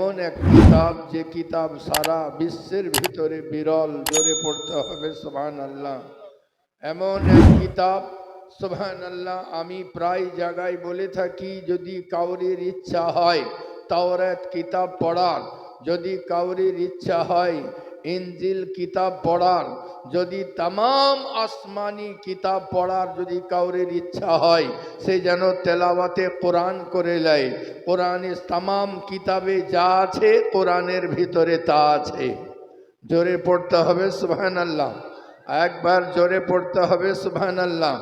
এমন এক কিতাব যে কিতাব সারা বিশ্বের ভিতরে বিরল, জোরে পড়তে হবে সোহান আল্লাহ এমন এক কিতাব সোহান আল্লাহ আমি প্রায় জায়গায় বলে থাকি, যদি কাউরির ইচ্ছা হয়, তাওরাত কিতাব পড়ার। যদি কাউরির ইচ্ছা হয় ইনজিল কিতাব পড়ার, যদি তাম আসমানি কিতাব পড়ার যদি কাউরের ইচ্ছা হয়, সে যেন তেলাওয়াতে কোরআন করে নেয়। কোরআনে তাম কিতাবে যা আছে, কোরআনের ভিতরে তা আছে। জোরে পড়তে হবে সুবহান আল্লাহ একবার জোরে পড়তে হবে সুবহান আল্লাহ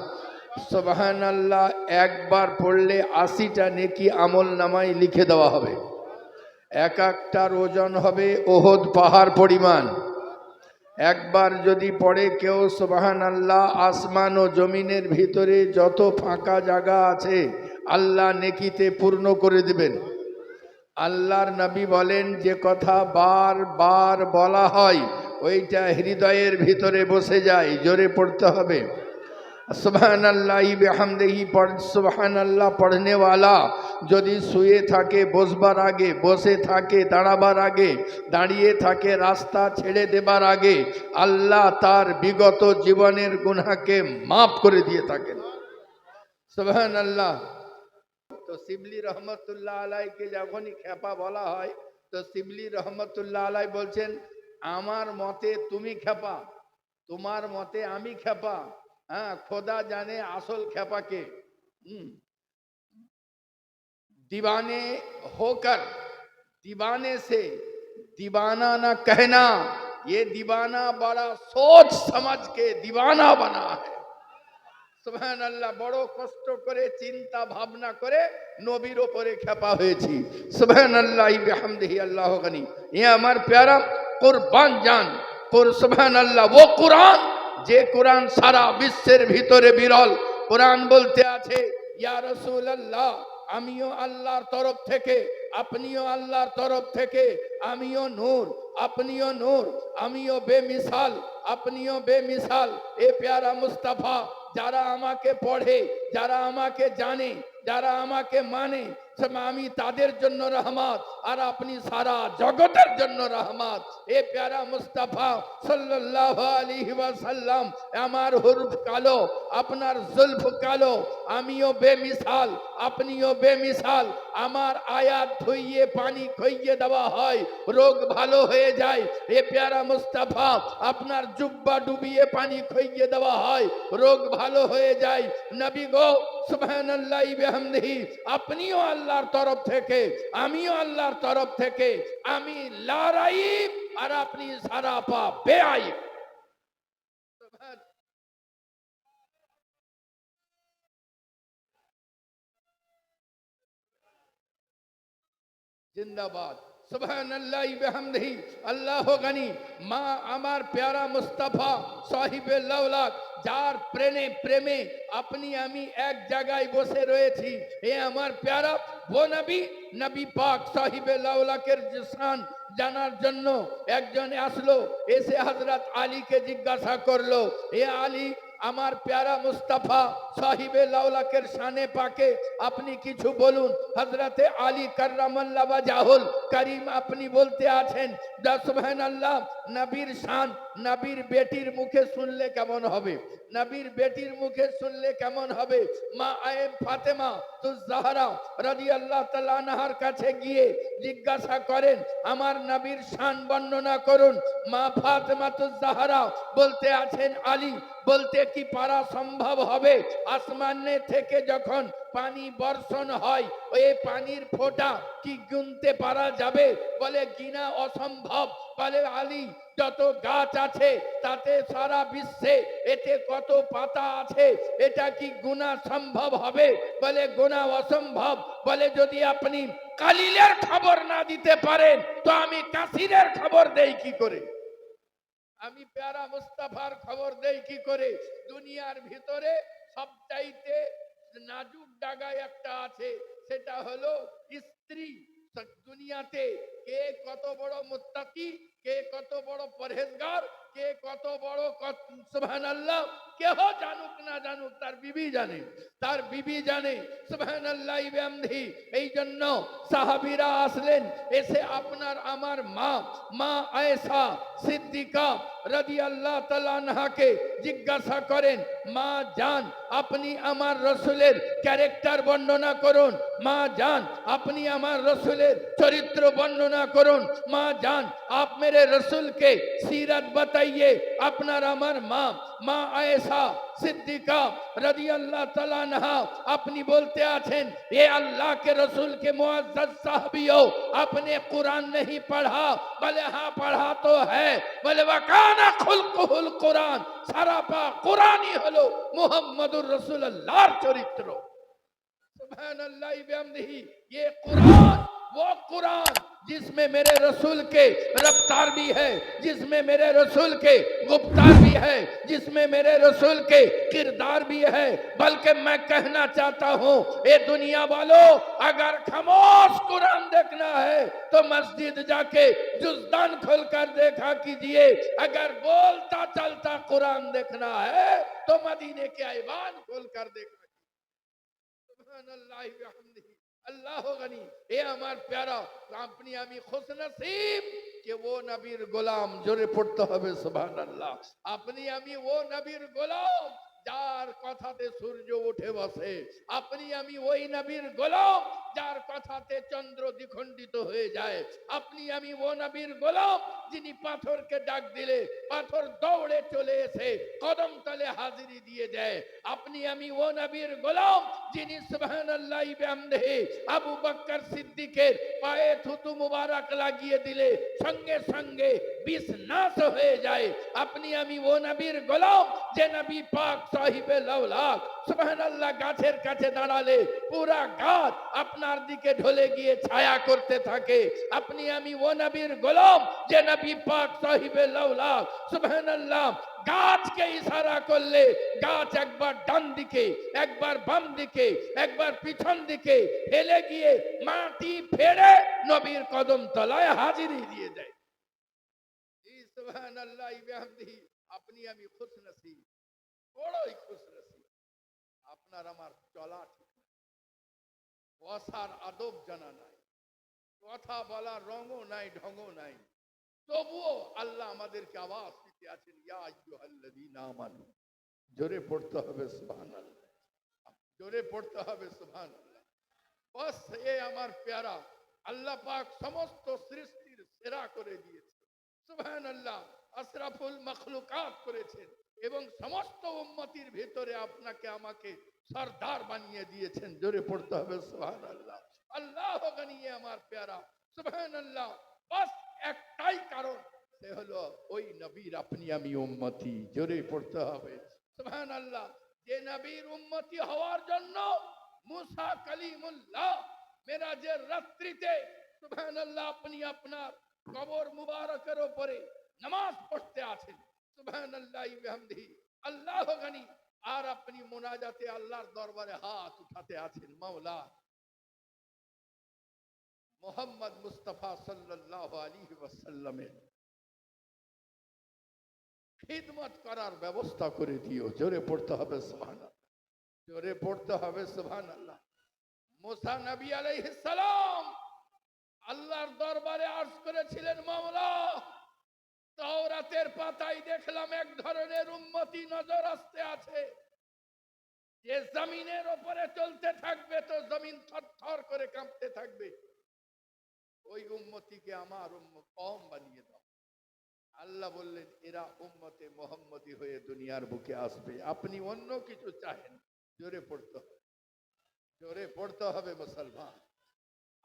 সুবহান আল্লাহ একবার পড়লে আশিটা নেকি আমল নামায় লিখে দেওয়া হবে। এক একটার ওজন হবে ওহদ পাহাড় পরিমাণ। একবার যদি পড়ে কেউ সুবাহান আল্লাহ আসমান ও জমিনের ভিতরে যত ফাঁকা জায়গা আছে, আল্লাহ নেকিতে পূর্ণ করে দেবেন। আল্লাহর নবী বলেন, যে কথা বার বার বলা হয়, ওইটা হৃদয়ের ভিতরে বসে যায়, জোরে পড়তে হবে। সুবহান আল্লাহ বেহামদেহি সুবহান আল্লাহ পড়নে ওয়ালা। যদি শুয়ে থাকে, বসবার আগে, বসে থাকে, দাঁড়াবার আগে, দাঁড়িয়ে থাকে, রাস্তা ছেড়ে দেবার আগে, আল্লাহ তার বিগত জীবনের গুনাকে মাফ করে দিয়ে থাকেন। সুবহান আল্লাহ তো শিবলি রহমতুল্লাহ আলাইকে যখনই খেপা বলা হয়, তো শিবলি রহমতুল্লাহ আলাই বলছেন, আমার মতে তুমি খেপা, তোমার মতে আমি খেপা। خدا جانے اصل کھپا کے دیوانے ہو کر دیوانے سے دیوانہ نہ کہنا یہ دیوانہ بڑا سوچ سمجھ کے دیوانہ بنا ہے۔ سبحان اللہ বড় কষ্ট করে চিন্তা ভাবনা করে নবীর উপরে খেপা হয়েছি সুবহান بحمد ہی اللہ غنی۔ یہ ہمارا پیارا قربان جان۔ پر سبحان اللہ، وہ قرآن যে কোরআন সারা বিশ্বের ভিতরে বিরল। কোরআন বলতে আছে, ইয়া রসুল আল্লাহ আমিও আল্লাহর তরফ থেকে, আপনিও আল্লাহর তরফ থেকে, আমিও নূর, আপনিও নূর, আমিও বেমিসাল, আপনিও বেমিসাল। এ প্যারা মুস্তাফা, যারা আমাকে পড়ে, যারা আমাকে জানে, যারা আমাকে মানে আমি তাদের জন্য রহমত আর আপনি সারা জগতের জন্য রহমত। এ প্যারা মুস্তাফা সাল্লাল্লাহু আলাইহি ওয়াসাল্লাম, আমার হুরফ কালো, আপনার জুলফ কালো, আমিও বেমিসাল, আপনিও বেমিসাল। আমার আয়াত ধুইয়ে, পানি খইয়ে দেওয়া হয়, রোগ ভালো হয়ে যায়। এ প্যারা মুস্তাফা, আপনার জুব্বা ডুবিয়ে পানি খইয়ে দেওয়া হয়, রোগ ভালো হয়ে যায়। নবী গো বিহামদিহি, আপনিও আল্লাহর তরফ থেকে, আমিও আল্লাহর তরফ থেকে, আমি লারাইব আর আপনি সারা পা বেআইব জিন্দাবাদ। আল্লাহ গানি, মা আমার প্যারা মুস্তাফা সাহিবে লাউলাক যার প্রেমে প্রেমে আপনি, আমি এক জায়গায় বসে রয়েছি। এ আমার প্যারা, ও নবী নবী পাক সাহিবে লাউলাকের শান জানার জন্য একজন আসলো, এসে হজরত আলীকে জিজ্ঞাসা করল এ আলী আমার প্যারা মুস্তাফা সাহিবে লাউলাকের শানে পাকে, আপনি কিছু বলুন। হজরতে আলী কার্রামাল্লাহ জাহুল করিম আপনি বলতে আছেন সুবহান আল্লাহ নবীর শান, নবীর বেটির মুখে শুনলে কেমন হবে? নবীর বেটির মুখে শুনলে কেমন হবে? মা আয়েম ফাতেমা তু জাহরা রাদিয়াল্লাহু তাআলা আনহার কাছে গিয়ে জিজ্ঞাসা করেন, আমার নবীর শান বর্ণনা করুন। মা ফাতেমা তু জাহরা বলতে আছেন, আলী বলতে কি পারা সম্ভব হবে? আসমানে থেকে যখন পানি বর্ষণ হয় ওই পানির ফোঁটা কি গুনতে পারা যাবে? বলে, গিনা অসম্ভব। বলে, আলী, যত গাছ আছে, তাতে সারা বিশ্বে এতে কত পাতা আছে? এটা কি গুণা সম্ভব হবে? বলে গুণা অসম্ভব। বলে, যদি আপনি কালিলের খবর না দিতে পারেন, তো আমি কাশিরের খবর দেই কি করে? আমি প্যারা মুস্তাফার খবর দেই কি করে? দুনিয়ার ভিতরে সবচাইতে নাজুক ডাগায় একটা আছে, সেটা হলো স্ত্রী। দুনিয়াতে কে কত বড় মুত্তাকি, কে কত বড় পরহেজগার, কে কত বড় সুবহান আল্লাহ কেহ জানুক না জানুক, তার বিবি জানে, তার বিবি জানে। সুবহানাল্লাহি এই জন্য সাহাবিরা আসলেন, এসে আপনার আমার মা মা আয়েশা সিদ্দিকা রাদিয়াল্লাহু তাআলা আনহাকে জিজ্ঞাসা করেন, মা জান, আপনি আমার রসুলের ক্যারেক্টার বর্ণনা করুন। মা জান, আপনি আমার রসুলের চরিত্র বর্ণনা করুন। মা জান আপ মেরে রসুলকে সিরাত বাতাইয়ে আপনার আমার মা ماں ایسا সিদ্দিকা رضی اللہ تعالیٰ نہا اپنی بولتے آتھیں، اے اللہ کے رسول کے معزز صحابیو اپنے قرآن نہیں پڑھا، بلے ہاں پڑھا تو ہے۔ بلے وکانا خلقہ القرآن سراپا قرآنی حلو محمد الرسول اللہ چوریترو سبحان اللہ بحمدہی یہ قرآن وہ قرآن جس میں میرے رسول کے رفتار بھی ہے، جس میں میرے رسول کے گفتار بھی ہے، جس میں میرے رسول کے کردار بھی ہے۔ بلکہ میں کہنا چاہتا ہوں، اے دنیا والو، اگر خاموش قرآن دیکھنا ہے تو مسجد جا کے جزدان کھل کر دیکھا کیجیے۔ اگر بولتا چلتا قرآن دیکھنا ہے تو مدینے کے ایوان کھل کر دیکھنا سبحان اللہ وحمدہ আল্লাহ গানি, এ আমার প্যারা। আপনি আমি খুশ নসিব কে ও নবীর গোলাম, জোরে পড়তে হবে, সুবহানাল্লাহ। আপনি আমি ও নবীর গোলাম যার কথাতে সূর্য উঠে বসে, আপনি আমি ওই নবীর গোলাম যার কথাতে চন্দ্র দ্বিখণ্ডিত হয়ে যায়। আপনি আমি ও নবীর গোলাম যিনি পাথরকে ডাক দিলে, পাথর দৌড়ে চলে এসে কদম তলে হাজিরি দিয়ে দেয়। আপনি আমি ও নবীর গোলাম যিনি সুবহানাল্লাহ বিহামদিহি আবু বকর সিদ্দিকের পায়ে থুতু মুবারক লাগিয়ে দিলে, সঙ্গে সঙ্গে বিষ নাশ হয়ে যায়। আপনি, আমি, ও নবীর গোলাম, যে নবী পাক সাহিবে লাউলাক সুবহানাল্লাহ, গাছের কাছে দাঁড়ালে পুরা গাছ আপনার দিকে ঢলে গিয়ে ছায়া করতে থাকে। আপনি, আমি, ও নবীর গোলাম, যে নবী পাক সাহিবে লাউলাক সুবহানাল্লাহ, গাছকে ইশারা করলে গাছ একবার ডান দিকে, একবার বাম দিকে, একবার পিছন দিকে হেলে গিয়ে মাটি ফেড়ে নবীর কদম তলায় হাজিরি দিয়ে দেয়। জি সুবহানাল্লাহ বিহামদিহি আপনি আমি খুশ নসিব বড়ই খুশ নসিব আপনার আমার চলা ঠিক না। বসার আদব জানা নাই। কথা বলার রঙও নাই, ঢঙও নাই। তবুও আল্লাহ আমাদেরকে আওয়াজ দিতে আছেন, ইয়া আইয়ুহাল্লাযীনা আমানু। জোরে পড়তে হবে, সুবহানাল্লাহ। জোরে পড়তে হবে, সুবহানাল্লাহ। বস, এ আমার প্যারা। আল্লাহ পাক সমস্ত সৃষ্টির সেরা করে দিয়েছে আশরাফুল মখলুকাত করেছেন এবং সমস্ত উম্মতির ভিতরে আপনাকে আমাকে সর্দার বানিয়ে দিয়েছেন। জোরে পড়তে হবে, সুবহানাল্লাহ। আল্লাহ গানিয়ে আমার প্যারা, সুবহানাল্লাহ। বাস একটাই কারণ, সে হলো ওই নবীর আপনি আমি উম্মতি। জোরে পড়তে হবে সুবহান আল্লাহ যে নবীর উম্মতি হওয়ার জন্য মুসা কালিমুল্লাহ মেরাজের রাত্রিতে সুবহান আল্লাহ আপনি আপনার কবর মুবারকের উপরে নামাজ পড়তে আছেন। আল্লাহ গানি। আর আপনি মোনাজাতে আল্লাহর দরবারে হাত উঠাতে আছেন, মাওলা। মোহাম্মদ মুস্তফা সাল্লাল্লাহু আলাইহি ওয়াসাল্লামের খিদমত করার ব্যবস্থা করে দিও। জোরে পড়তে হবে, সুবহানাল্লাহ। জোরে পড়তে হবে, সুবহানাল্লাহ। মুসা নবী আলাইহিস সালাম আল্লাহর দরবারে আরজ করেছিলেন, মাওলা, তাওরাতের পাতায় দেখলাম এক ধরনের উম্মতি নজর আসতে আছে। যে জমিনের ওপরে চলতে থাকবে, তো জমিন থরথর করে কাঁপতে থাকবে। ওই উম্মতিকে আমার কম বানিয়ে দাও। আল্লাহ বললেন, এরা উম্মতে মোহাম্মদি হয়ে দুনিয়ার বুকে আসবে। আপনি অন্য কিছু চাহেন। জোরে পড়তে হবে। জোরে পড়তে হবে মুসলমান।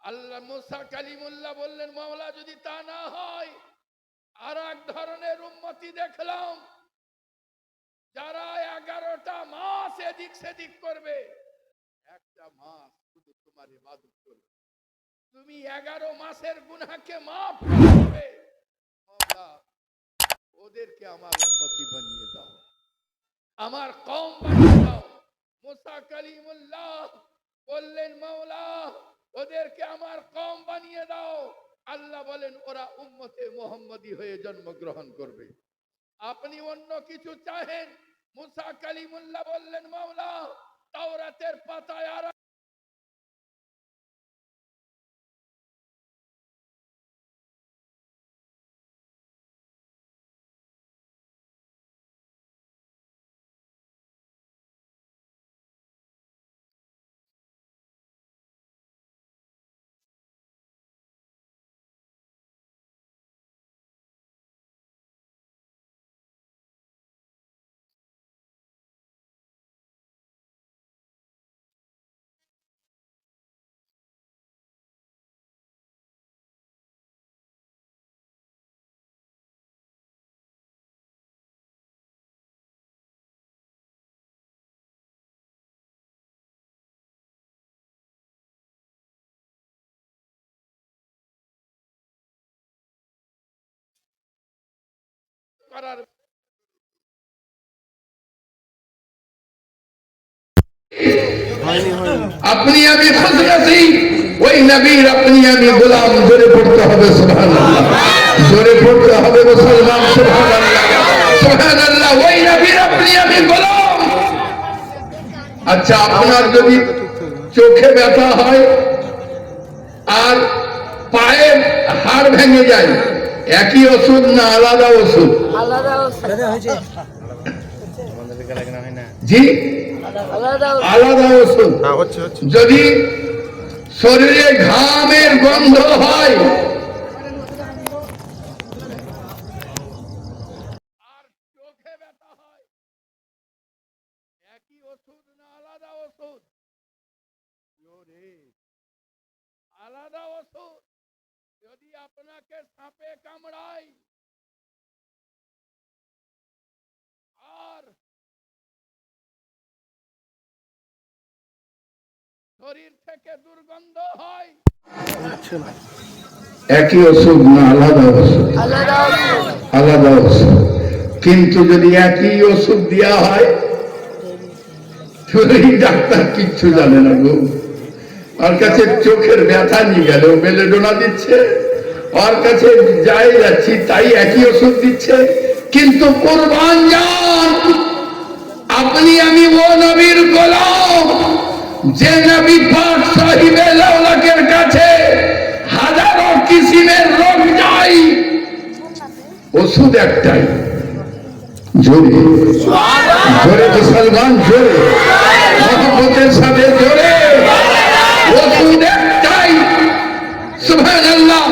আল্লাহ মুসা কালিমুল্লাহ বললেন মাওলা যদি তা না হয় আর এক ধরনের উন্মতি দেখলাম। যারা এগারোটা মাস এদিক সেদিক করবে একটা মাস শুধু তোমার ইবাদত করবে। তুমি এগারো মাসের গুনাহকে মাফ করে দেবে। মাওলা, ওদেরকে আমার উন্মতি বানিয়ে দাও। আমার কম বানিয়ে দাও। মুসা কালিমুল্লাহ বললেন মাওলা ওদেরকে আমার কম বানিয়ে দাও। আল্লাহ বলেন, ওরা উম্মতে মোহাম্মদী হয়ে জন্মগ্রহণ করবে। আপনি অন্য কিছু চাহেন? মুসা কালিমুল্লাহ বললেন, মাওলা, তাওরাতের পাতায় আর করার আপনি আমি খুশি ওই নবীর আপনি আমি গোলাম। জোরে পড়তে হবে, সুবহানাল্লাহ। জোরে পড়তে হবে, মুসলমান, সুবহানাল্লাহ। সুবহানাল্লাহ, ওই নবীর আপনি আমি গোলাম। আচ্ছা আপনার যদি চোখে ব্যথা হয় আর পায়ে হাড় ভেঙে যায় একই ওষুধ না আলাদা ওষুধ? আলাদা ওষুধ। জি? আলাদা ওষুধ। আলাদা ওষুধ। হ্যাঁ যদি শরীরে ঘামের গন্ধ হয় আর চোখে ব্যথা হয় একই ওষুধ না আলাদা ওষুধ? ওরে, আলাদা ওষুধ। যদি আপনাকে সাপে কামড়ায় আর শরীর থেকে দুর্গন্ধ হয় একই ওষুধ না আলাদা ওষুধ? আলাদা ওষুধ। কিন্তু যদি একই ওষুধ দেওয়া হয় ডাক্তার কিচ্ছু জানে না গো। ওর কাছে চোখের ব্যথা নিয়ে গেল, বেলেডোনা দিচ্ছে। ওর কাছে যাই যাচ্ছি, তাই একই ওষুধ দিচ্ছে। কিন্তু কোরবান যান, আপনি আমি ও নবীর গোলাম। যে নবী পাক সাহিবে লাউলাকের কাছে হাজারো কিসিমের রোগ যায় ওষুধ একটাই, জোরে। জোরে মুসলমান, জোরে। মহব্বতের সাথে জোরে। ওষুধ একটাই সুবহানাল্লাহ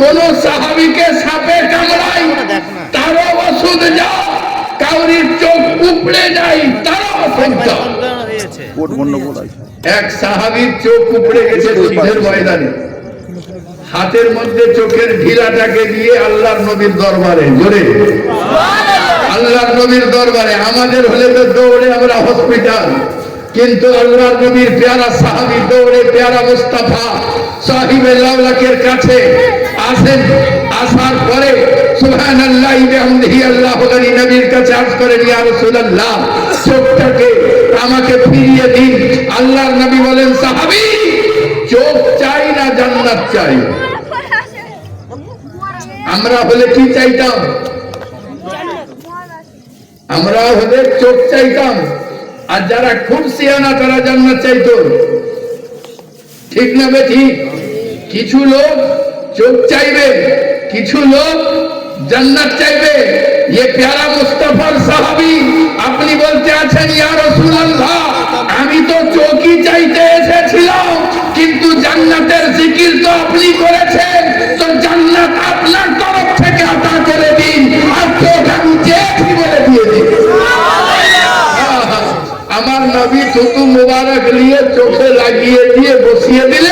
কোন সাহাবীকে সাপে কামড়ায় তারও ওষুধ যা কাউরির চোখ উপড়ে যায় ওষুধ যা আছে এক সাহাবীর চোখ উপড়ে গেছে যুদ্ধের ময়দানে। হাতের মধ্যে চোখের ঢিলাটাকে দিয়ে আল্লাহর নবীর দরবারে জোরে। আল্লাহর নবীর দরবারে আমাদের হলে তো দৌড়ে আমরা হসপিটাল। কিন্তু আল্লাহর নবীর পেয়ারা সাহাবি দৌড়ে পেয়ারা মুস্তাফা সাহিবে লাউলাকের কাছে আসেন। আসার পরে করেন নবী বলেন, সাহাবী, চোখ চাই না চাই। আমরা হলে কি চাইতাম? আমরা হলে চোখ চাইতাম। আর যারা খুব সিয়ানা তারা জান্নাত চাইতো ঠিক না বে ঠিক কিছু লোক চোখ চাইবে কিছু লোক জান্নাত চাইবে ये प्यारा মুস্তাফার সাহাবী আপনি বলতে আছেন ইয়া রাসূলুল্লাহ নবী থুতু মুবারক নিয়ে চোখে লাগিয়ে দিয়ে বসিয়ে দিলেন